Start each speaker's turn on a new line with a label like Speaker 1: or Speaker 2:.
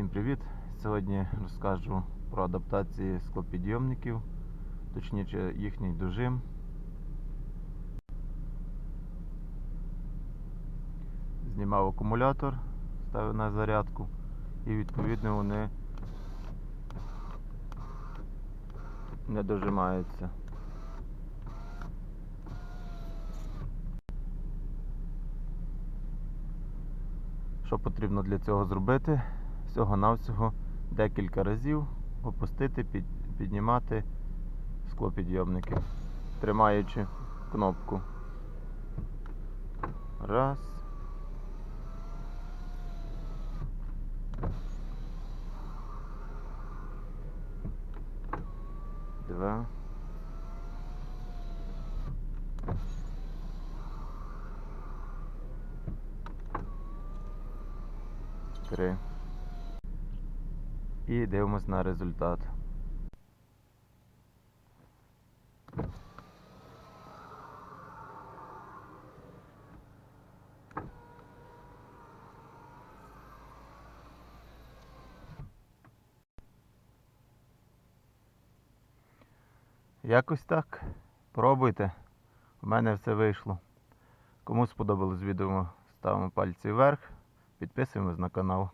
Speaker 1: Всім привіт! Сьогодні розкажу про адаптації склопідйомників, точніше їхній дожим. Знімав акумулятор, ставив на зарядку і відповідно вони не дожимаються. Що потрібно для цього зробити? Всього-навсього декілька разів опустити, під, піднімати склопідйомники, тримаючи кнопку. Раз. Два. Три. І дивимось на результат. Якось так. Пробуйте. У мене все вийшло. Кому сподобалось відео, ставимо пальці вверх, підписуємось на канал.